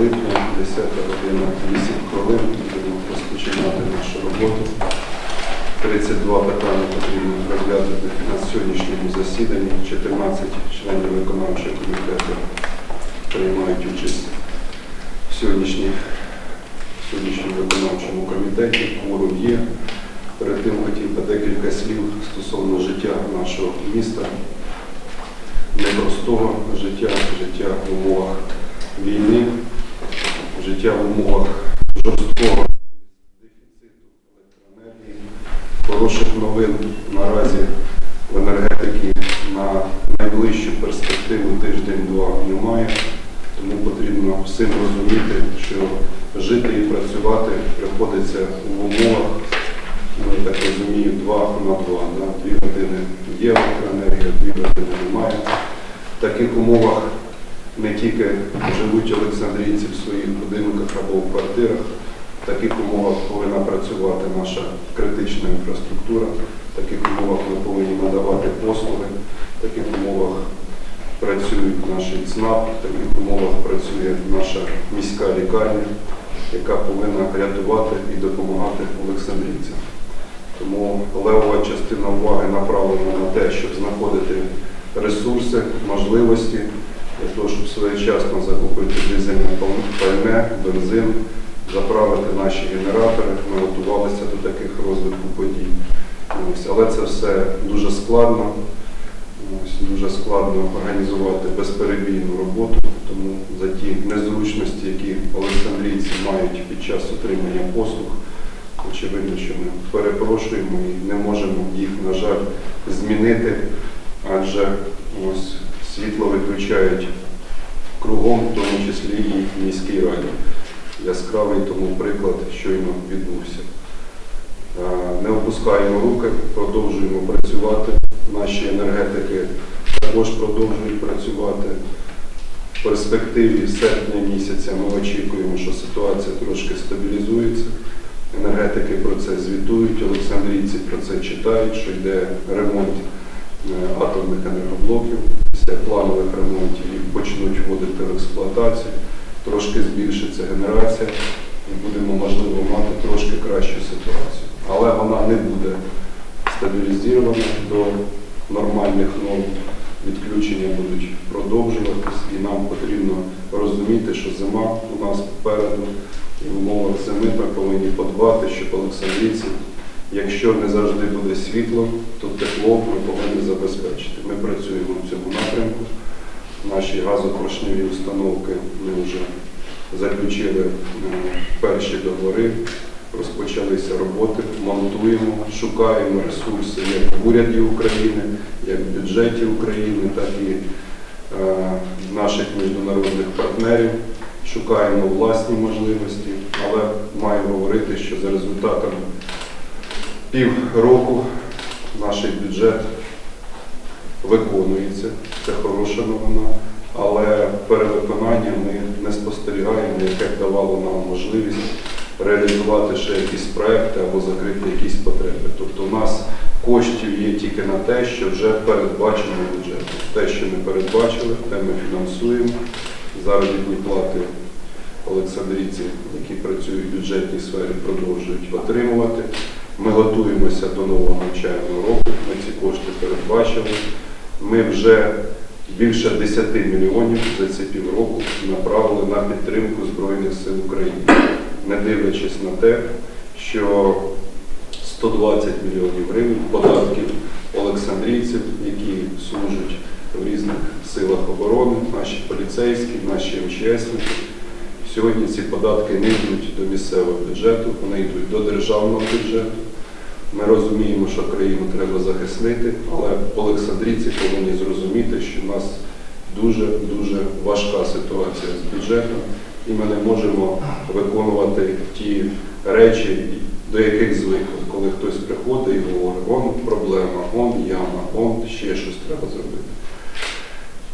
липня, 10 година 8 хвилин. Будемо розпочинати нашу роботу. 32 питання потрібно розглянути на сьогоднішньому засіданні. 14 членів виконавчого комітету приймають участь в сьогоднішній сьогоднішньому виконавчому комітеті. Кворум є. Перед тим хотів би декілька слів стосовно життя нашого міста, непростого життя, життя в умовах війни, життя в умовах жорсткого дефіциту електроенергії. Хороших новин наразі в енергетиці на найближчу перспективу тиждень-два немає. Тому потрібно всім розуміти, що жити і працювати приходиться в умовах, ну, я так розумію, 2 на 2. Да? Дві години є електроенергія, дві години немає. В таких умовах не тільки живуть олександрійці в своїх будинках або в квартирах, в таких умовах повинна працювати наша критична інфраструктура, в таких умовах ми повинні надавати послуги, в таких умовах працюють наші ЦНАП, в таких умовах працює наша міська лікарня, яка повинна рятувати і допомагати олександрійцям. Тому левова частина уваги направлена на те, щоб знаходити ресурси, можливості для того, щоб своєчасно закупити дизельне пальне, бензин, заправити наші генератори. Ми готувалися до таких розвитку подій. Але це все дуже складно. Ось, дуже складно організувати безперебійну роботу, тому за ті незручності, які олександрійці мають під час отримання послуг, очевидно, що ми перепрошуємо і не можемо їх, на жаль, змінити, адже ось світло виключають кругом, в тому числі і в міській раді. Яскравий тому приклад щойно відбувся. Е, Не опускаємо руки, продовжуємо працювати. Наші енергетики також продовжують працювати. В перспективі серпня місяця ми очікуємо, що ситуація трошки стабілізується. Енергетики про це звітують, олександрійці про це читають, що йде ремонт е, атомних енергоблоків. Планових ремонтів їх почнуть вводити в експлуатацію, трошки збільшиться генерація і будемо, можливо, мати трошки кращу ситуацію. Але вона не буде стабілізована до нормальних норм. Відключення будуть продовжуватись, і нам потрібно розуміти, що зима у нас попереду, і в умовах зими ми повинні подбати, щоб олександрійці, якщо не завжди буде світло, то тепло ми повинні забезпечити. Ми працюємо в цьому напрямку. Наші газопоршневі установки ми вже заключили е, перші договори, розпочалися роботи, монтуємо, шукаємо ресурси як в уряді України, як в бюджеті України, так і е, наших міжнародних партнерів. Шукаємо власні можливості, але маю говорити, що за результатами півроку наш бюджет виконується. Це хороша новина, але перевиконання ми не спостерігаємо, яке б давало нам можливість реалізувати ще якісь проекти або закрити якісь потреби. Тобто у нас коштів є тільки на те, що вже передбачено бюджетом. Те, що ми передбачили, те ми фінансуємо. Заробітні плати олександрійці, які працюють в бюджетній сфері, продовжують отримувати. Ми готуємося до нового навчального року. Ми ці кошти передбачили. Ми вже більше 10 мільйонів за ці півроку направили на підтримку Збройних сил України, не дивлячись на те, що 120 мільйонів гривень податків олександрійців, які служать в різних силах оборони, наші поліцейські, наші МЧСники. Сьогодні ці податки не йдуть до місцевого бюджету, вони йдуть до державного бюджету. Ми розуміємо, що країну треба захистити, але олександрійці повинні зрозуміти, що в нас дуже-дуже важка ситуація з бюджетом, і ми не можемо виконувати ті речі, до яких звикли, коли хтось приходить і говорить, он проблема, он яма, он ще щось треба зробити.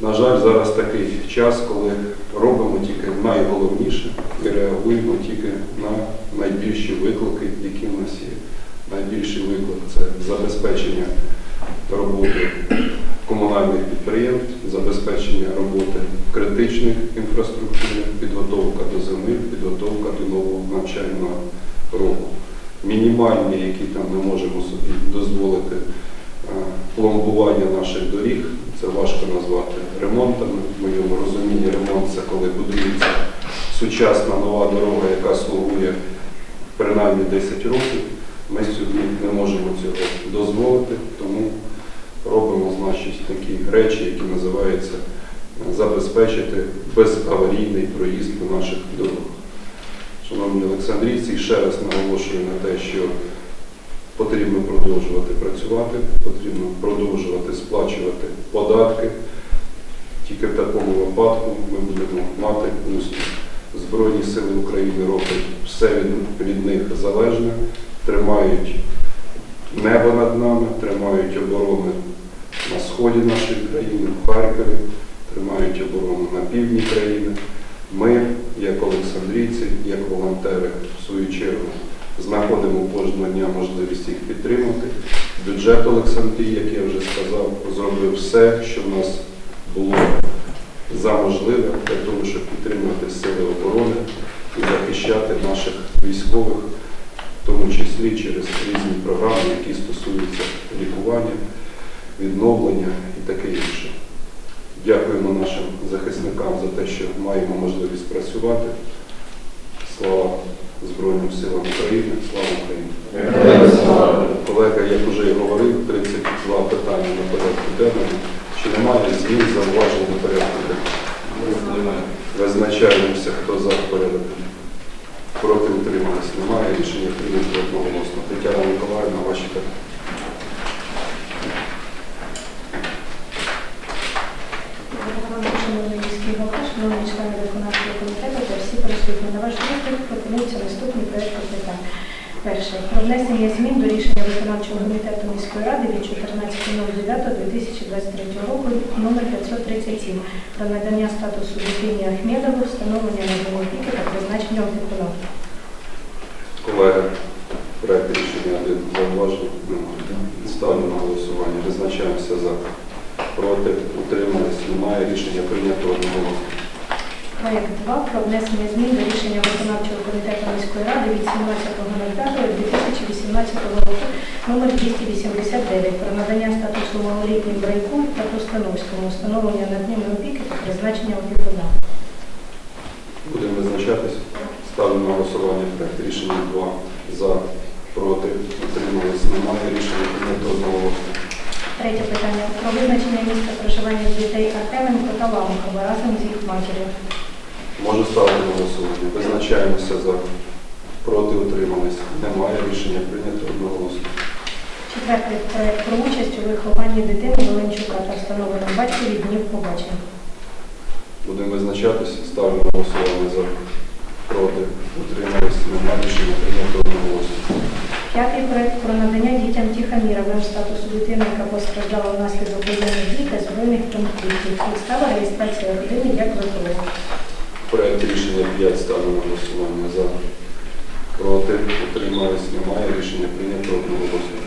На жаль, зараз такий час, коли робимо тільки найголовніше і реагуємо тільки на найбільші виклики, які в нас є. Найбільший виклик це забезпечення роботи комунальних підприємств, забезпечення роботи критичних інфраструктури, підготовка до зими, підготовка до нового навчального року. Мінімальні, які там ми можемо собі дозволити е, пломбування наших доріг, це важко назвати ремонтами. В моєму розумінні ремонт це коли будується сучасна нова дорога, яка слугує принаймні 10 років. Шановні Олександрійці, ще раз наголошую на те, що потрібно продовжувати працювати, потрібно продовжувати сплачувати податки. Тільки в такому випадку ми будемо мати успіх. Збройні сили України роблять все від, них залежне, тримають небо над нами, тримають оборону на сході нашої країни, в Харкові, тримають оборону на півдні країни. Ми, як Олександрійці, як волонтери, в свою чергу, знаходимо кожного дня можливість їх підтримати. Бюджет Олександрії, як я вже сказав, зробив все, що в нас було за можливе для того, щоб підтримати сили оборони і захищати наших військових, в тому числі через різні програми, які стосуються лікування, відновлення і таке інше. Дякуємо нашим захисникам за те, що маємо можливість працювати. Слава Збройним силам України, слава Україні! Колега, як вже і говорив, 32 питання на порядку денному. Чи немає змін зауважень до порядку денного? Визначаємося, хто за порядок. Проти утримались. Немає рішення прийнято одноголосно. Тетяна Миколаївна, ваші питання. Шановний міський голова, шановні члени виконавчого комітету та всі присутні, на ваш розгляд пропонується наступний проект питань. Перше. Про внесення змін до рішення виконавчого комітету міської ради від 14.09.2023 року номер 537 про надання статусу дитині Ахмедову, встановлення на опіки та призначення опікуна. Колеги, проект рішення зауважень. Ставлю на голосування. Визначаємося за. Проти утримались. Немає рішення прийнято. Проект 2 про внесення змін до рішення виконавчого комітету міської ради від 17.05.2018 року номер 289 про надання статусу малолітнім брайку та Тустановському встановлення над ними опіки та призначення опікуна. Будемо визначатись. Ставлю на голосування проект рішення 2 за. Проти утримались. Немає рішення прийнято одноголосно. Третє питання про визначення місця проживання дітей Артеменко та Ламкова разом з їх матір'ю. Можу ставити голосування. Визначаємося за. Проти утримались. Немає рішення прийнято одноголосно. Четвертий проект про участь у вихованні дитини Волинчука та встановлення батькові днів побачення. Будемо визначатись. Ставлю голосування за. Проти утримались. Немає рішення прийнято одноголосно. П'ятий проект про надання дітям Тихоміровим статусу дитини, яка постраждала внаслідок воєнних дій та збройних конфліктів. Підстава реєстрації родини як ВПО. Проект рішення 5 ставлю на голосування за. Проти утримались. Немає рішення прийнято одноголосно.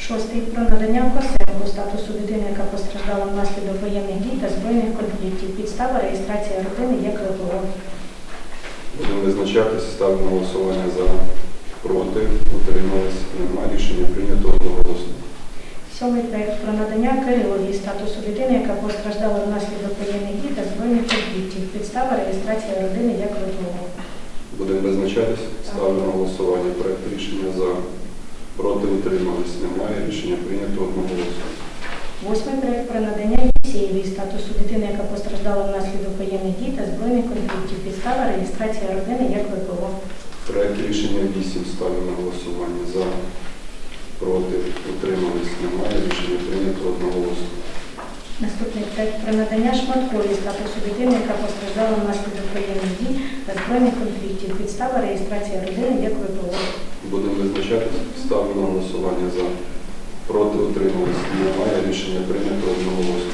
Шостий про надання Косенку статусу дитини, яка постраждала внаслідок воєнних дій та збройних конфліктів. Підстава реєстрації родини як ВПО. Будемо визначатись. Ставлю на голосування за. Проти утримались. Немає рішення прийнято одноголосно. Сьомий проект про надання Кириловій статусу дитини, яка постраждала внаслідок воєнних дій та збройних конфліктів. Підстава реєстрації родини як ВПО. Будемо визначатись. Ставлю на голосування проект рішення за. Проти утримались. Немає рішення прийнято одноголосно. Восьмий проект про надання Єсеєвій статусу дитини, яка постраждала внаслідок воєнних дій та збройних конфліктів. Підстава реєстрація родини як ВПО. Проект рішення 8 ставлю на голосування за. Проти утримались. Немає рішення прийнято одноголосно. Наступний проект про надання шматковій статусу дитини, яка постраждала внаслідок воєнних дій та збройних конфліктів. Підстава реєстрація родини як ВПО. Будемо визначатись. Ставлю на голосування за. Проти утримались. Немає рішення прийнято одноголосно.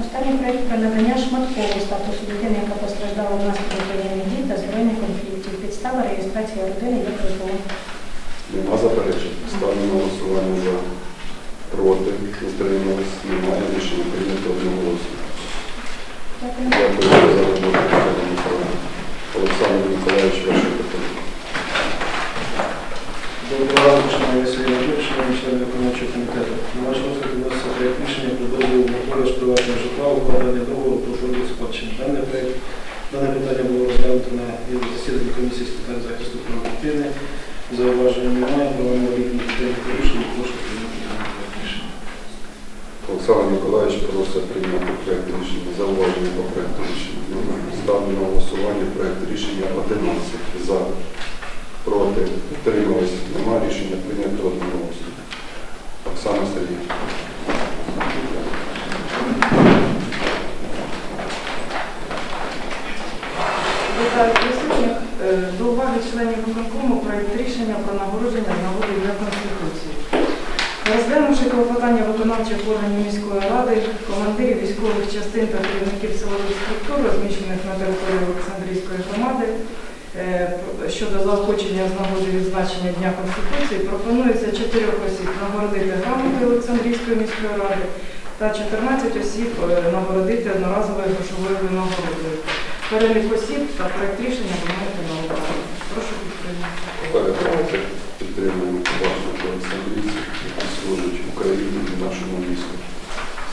Останній проект про надання шматкового статусу дитини, яка постраждала внаслідок воєнних дій та збройних конфліктів. Підстава реєстрація родини як ВПО. Нема заперечень. Ставлю на голосування за проти. Утримались. Немає рішення прийнято одноголосно. Дякую за роботу, Михайло Миколаївич. Олександр Миколаївич, ваше питання. Доброго ранку, шановні Сергій Андрійович, шановні члени виконавчого комітету. На ваш розгляд вноситься проєкт рішення про дозвіл на продаж приватного житла, укладення договору про продаж спадщини. Даний проєкт Дане питання було розглянуто на засіданні комісії з питань захисту прав дитини. Зауваження немає, проводимо рівні підтримки рішення, прошу прийняти рішення. Олександр Миколаївич просить прийняти проєкт рішення. Зауваження по проєкту рішення. Ставлю на голосування проєкт рішення 11 за. Проти. Утримались. Нема рішення прийнято одноголосно. Оксана Сергійовна. Вітаю присутніх. Е, До уваги членів виконкому проект рішення про нагородження з нагоди Дня Конституції. Розглянувши клопотання виконавчих органів міської ради, командирів військових частин та керівників силових структур, розміщених на території Олександрійської громади, е, щодо заохочення з нагоди відзначення Дня Конституції, пропонується чотирьох осіб нагородити грамотою Олександрійської міської ради та 14 осіб е, нагородити одноразовою грошовою винагородою. Перелік осіб та проект рішення ви маєте на увазі. Прошу підтримати. Підтримуємо ваших олександрійців, які служать Україні і нашому місту.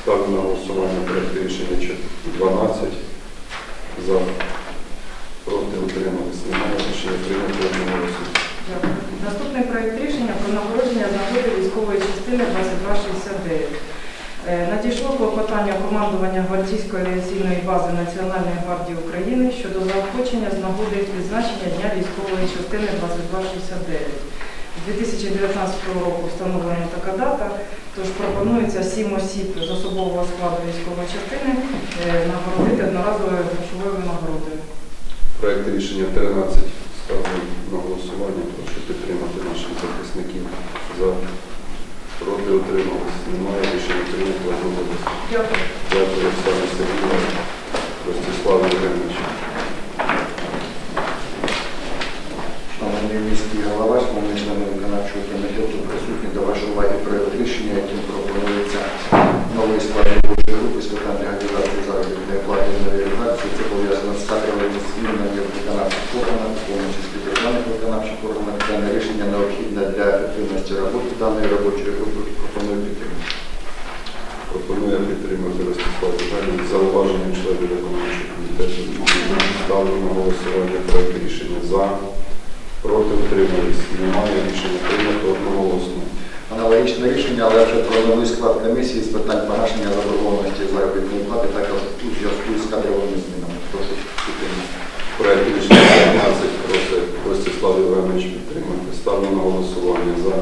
Ставлю на голосування проект рішення 12 за. Проти утримались. Немає рішення прийнято. Дякую. Наступний проект рішення про нагородження нагоди військової частини 2269. Е, Надійшло клопотання командування гвардійської авіаційної бази Національної гвардії України щодо заохочення з нагоди відзначення Дня військової частини 2269. З 2019 року встановлена така дата, тож пропонується сім осіб з особового складу військової частини е, нагородити одноразовою грошовою винагородою. Проект рішення 13 ставлю на голосування. Прошу підтримати наших захисників. За. Проти утримались. Немає рішення прийнято. Дякую. Дякую, Оксана Сергійовна. Ростислав Євгенович. Шановний міський голова, члени виконавчого комітету, присутні до вашої уваги проект рішення, яким пропонується новий склад робочої групи питань реалізації заробітної плати на реалізацію. Це пов'язано з кадровими змінами в виконавчих органах, в тому числі державних виконавчих органах. Дане рішення необхідне для ефективності роботи даної робочої групи. Пропоную підтримати. Пропоную підтримати Ростислав Євгенович. Зауваження членів виконавчого комітету. Ставлю на голосування проект рішення за. Проти утримались. Немає рішення прийнято одноголосно. Аналогічне рішення, але вже про новий склад комісії з питань погашення заборгованості заробітної плати, також у зв'язку з кадровими змінами. Прошу підтримати. Проект рішення 15 просить Ростислав Євгенович підтримати. Ставлю на голосування за.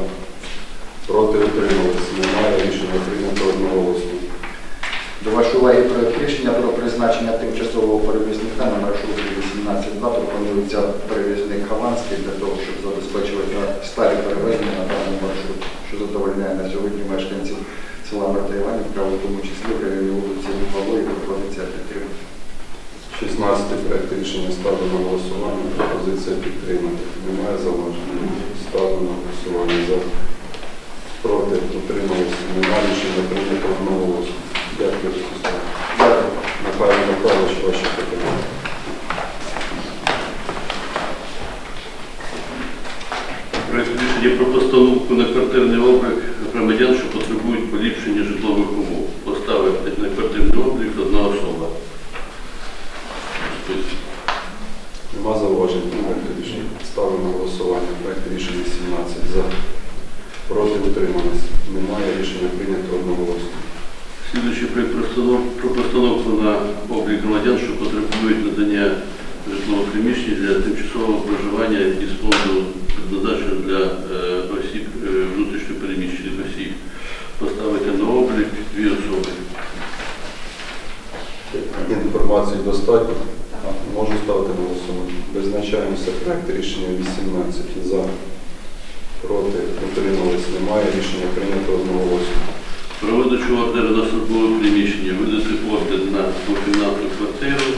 Проти утримались. Немає рішення прийнято одноголосно. Вашої проект рішення про призначення тимчасового перевізника на маршруті 18.2 пропонується перевізник Хованський для того, щоб забезпечувати старі перевезення на даному маршруті, що задовольняє на сьогодні мешканців села Марта Іванівка, у тому числі в районі вулиці і пропозиція підтримати. 16 проект рішення ставлю на голосування. Пропозиція підтримати. Немає зауважень. Ставлю на голосування за. Проти утримались. Немає рішення прийнято одноголосно. Дякую, Ростислав. Дякую. Михайло Михайлович, ваші питання. Проект рішення про постановку на квартирний облік громадян, що потребують поліпшення житлових умов. Поставити на квартирний облік одна особа. Нема зауважень до проекту рішення. Ставлю на голосування. Проект рішення 17 за. Проти утримались. Немає рішення прийнято одноголосно. Слідуючий постанов- про постановку на облік громадян, що потребують надання житлового приміщення для тимчасового проживання із фонду предназначеного для е, осіб е, внутрішньо переміщених осіб. Поставити на облік дві особи. Інформації достатньо. Можу ставити голосування. Визначаємося проект рішення 18 за. Проти утримались. Немає рішення прийнято одноголосно. Про видачу ордера на службове приміщення видати ордер на двокімнатну квартиру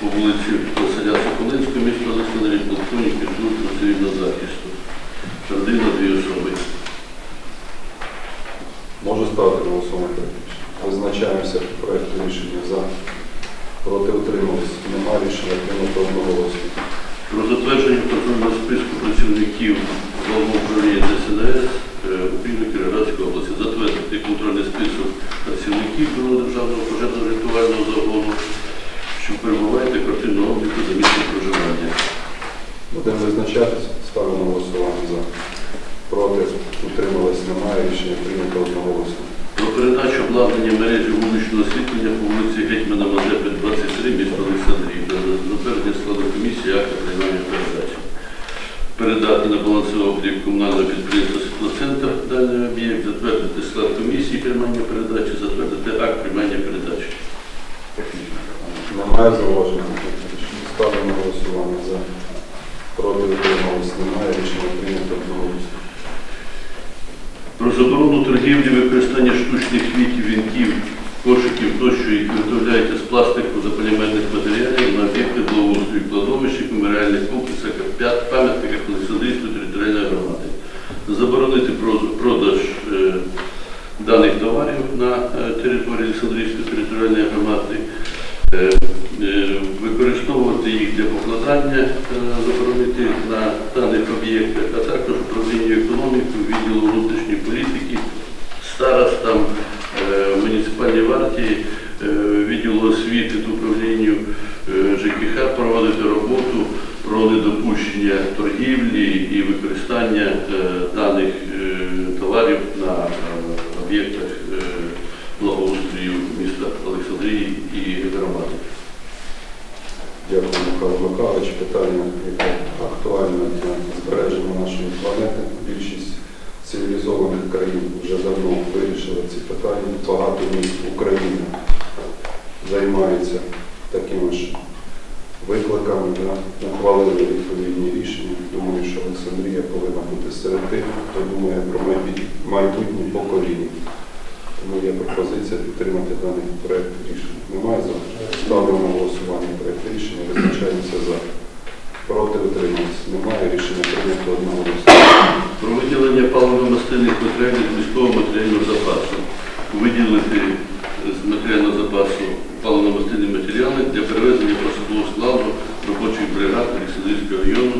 по вулиці Василя Соколинського, місто Олександрії, полковник служби цивільного захисту. Родина дві особи. Можу ставити рішення. Визначаємося проекту рішення за. Проти утримались. Немає рішення прийнято одноголосно. Про затвердження контрольного списку працівників головного управління ДСНС е, України Кіровоградської області. Затвердити контрольний список працівників Бюро державного пожежно-рятувального загону, що на квартирному обліку за місцем проживання. Будемо визначатися. Ставлю на голосування за. Проти. Утримались. Немає. Рішення прийнято одноголосно. Про передачу обладнання мережі вуличного освітлення по вулиці Гетьмана Мазепи, 23, місто Олександрів. Для затвердження складу комісії акта приймання передачі. Передати на балансовий облік комунального підприємства «Світлоцентр» даний об'єкт, затвердити склад комісії приймання передачі, затвердити акт приймання передачі. Немає зауважень. Ставлю голосування за. Проти. Утримались. Немає. Рішення прийнято одноголосно. Про заборону торгівлі використання штучних квітів, вінків, кошиків тощо, які виготовляються з пластику за полімерних матеріалів на об'єктах благоустрою кладовищах, меморіальних комплексах, п'ят- пам'ятниках Олександрійської територіальної громади. Заборонити проз- продаж е, даних товарів на е, території Олександрійської територіальної громади. Е, е, Використовувати їх для покладання, е, заборонити на даних об'єктах, а також управління економікою, відділу внутрішньої політики, старостам, е, муніципальній варті, е, відділу освіти та управлінню е, ЖКХ проводити роботу про недопущення торгівлі і використання е, даних е, товарів на е, об'єктах е, благоустрою міста Олександрії і громади. Дякую, Михайло Михайлович. Питання, яке актуальне для збереження нашої планети. Більшість цивілізованих країн вже давно вирішили ці питання. Багато міст України займаються такими ж викликами, да, ухвалили відповідні рішення. Думаю, що Олександрія повинна бути серед тих, хто думає про майбут- майбутнє покоління. Тому є пропозиція підтримати даний проект рішення. Немає за? Ставлю на голосування проект рішення. Визначаємося за. Утриматися. Немає рішення прийнято одного Про виділення паливно-мастильних матеріалів з міського матеріального запасу. Виділити з матеріального запасу паливно-мастильні матеріали для перевезення особового складу робочих бригад Олександрійського району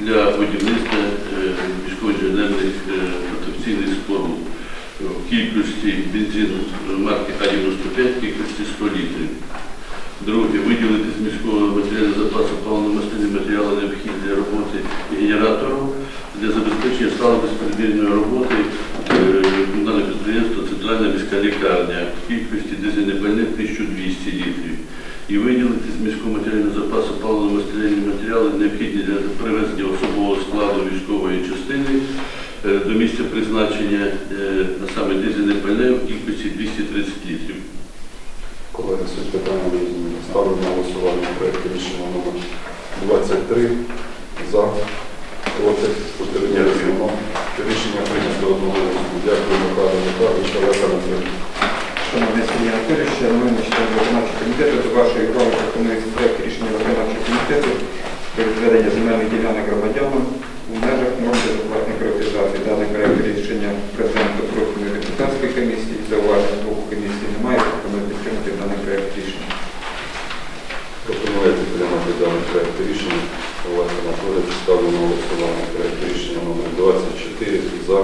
для будівництва е, військово-інженерних е, споруд в кількості бензин марки А-95 кількості 100 літрів. Друге, виділити з міського матеріального запасу паливно-мастильні матеріали необхідні для роботи генератору для забезпечення сталої безперебійної роботи е, комунального підприємства Центральна міська лікарня в кількості дизельних пальних 1200 літрів. І виділити з міського матеріального запасу паливно-мастильні матеріали необхідні для привезення особового складу військової частини е, до місця призначення, е, а саме дизельне пальне в кількості 230 літрів. Колеги, суть питання. Ставлю на голосування проект рішення номер 23. За. Проти. Утрималися. Нема. Рішення прийнято одноголосно. Дякую, Михайло Михайлович. Олег Анатолійович. Шановний Сергій Анатолійович, шановні члени виконавчого комітету, до вашої уваги пропонується проект рішення виконавчого комітету про відведення земельних ділянок громадянам у межах норм безоплатної приватизації. Даний проект рішення президента профільної депутатської комісії, зауважень з боку комісії немає, пропоную підтримати даний проект рішення. Пропоную підтримати даний проект рішення. Олег Анатолійович. Ставлю на голосування проект рішення номер 24. За.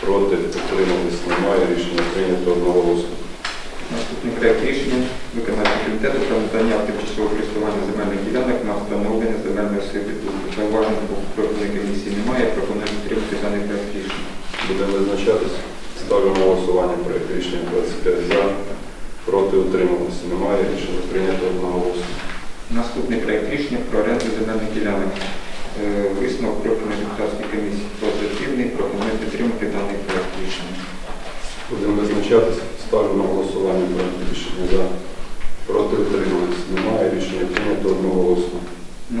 Проти. Утримались. Немає. Рішення прийнято одноголосно. Наступний проект рішення виконавчого комітету про надання тимчасового користування земельних ділянок на встановлення земельної сервітуту. Зауважень з боку профільної комісії немає, пропоную підтримати даний проект рішення. Будемо визначатися. Ставлю на голосування проект рішення 25 за. Проти утрималися. Немає. Рішення прийнято одноголосно. Наступний проект рішення про оренду земельних ділянок. Е, Висновок профільної депутатської комісії позитивний. Пропоную підтримати даний проект рішення. Будемо визначатися. Ставлю на голосування проект рішення за. Проти утрималися. Немає. Рішення прийнято одноголосно.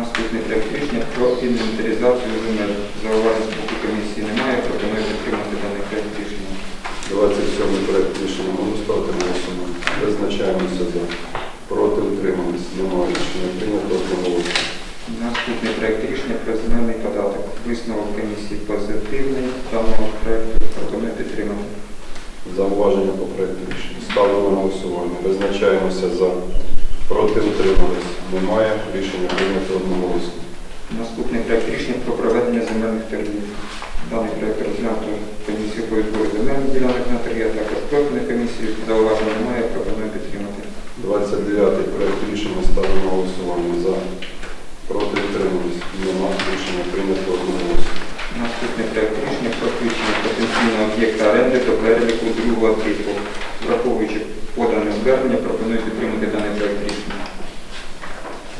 Наступний проект рішення про інвентаризацію земель. Зауважень з боку комісії немає. Пропоную підтримати даний проект рішення. 27 проект рішення можу ставити на голосування. Визначаємося за. Проти утрималися. Немає. Рішення прийнято одноголосно. Наступний проект рішення про земельний податок. Висновок комісії позитивний. Даного проекту пропоную підтримати. Зауваження по проекту рішення. Ставлю на голосування. Визначаємося за. Проти утрималися. Немає. Рішення прийнято одноголосно. Наступний проект рішення про проведення земельних торгів. Даний проект розглянуто комісію по відбору земельних ділянок на три, а також профільної комісії. Зауважень немає, пропоную підтримати. 29 проект рішення ставлю на голосування за. Проти утримались. Нема. Рішення прийнято одноголосно. Наступний проект рішення про включення потенційного об'єкта оренди до переліку другого типу. Враховуючи подане звернення, пропоную підтримати даний проект рішення.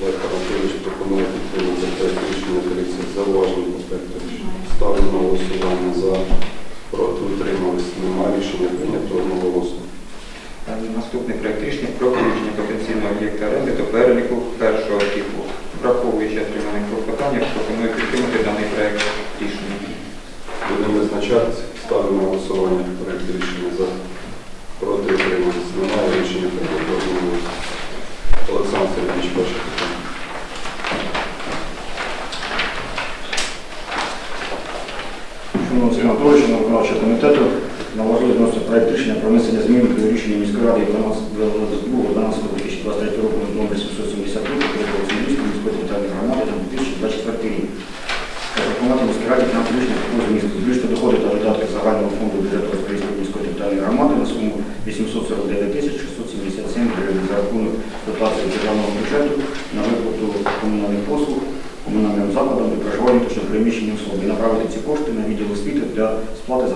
Олег Анатолійович пропонує підтримати проект рішення 30 зауважень по проекту рішення. Ставлю на голосування за. Проти утримались. Нема. Рішення прийнято одноголосно. Е, Наступний проект рішення про включення потенційного об'єкта оренди до переліку першого типу. Враховуючи отримане клопотання, пропоную підтримати даний проект рішення. Будемо визначатися. Ставлю на голосування проект рішення за. Проти утримались. Немає. Рішення прийнято одноголосно. Олександр Сергійович, ваше питання. Шановний Сергій Анатолійович, на виконавчого комітету на важливість відносно проект рішення про внесення змін до рішення міської ради 12.12.2023 року номер 773 про Олександрівської міської територіальної громади на 2024 рік. Запропонувати міській раді на рішення такого змісту збільшити доходи та видатки загального фонду бюджету Олександрівської міської територіальної громади на суму 849 тисяч 677 гривень за рахунок дотації з державного бюджету на виплату комунальних послуг комунальним закладам для проживання особи направити ці кошти на відділ освіти для сплати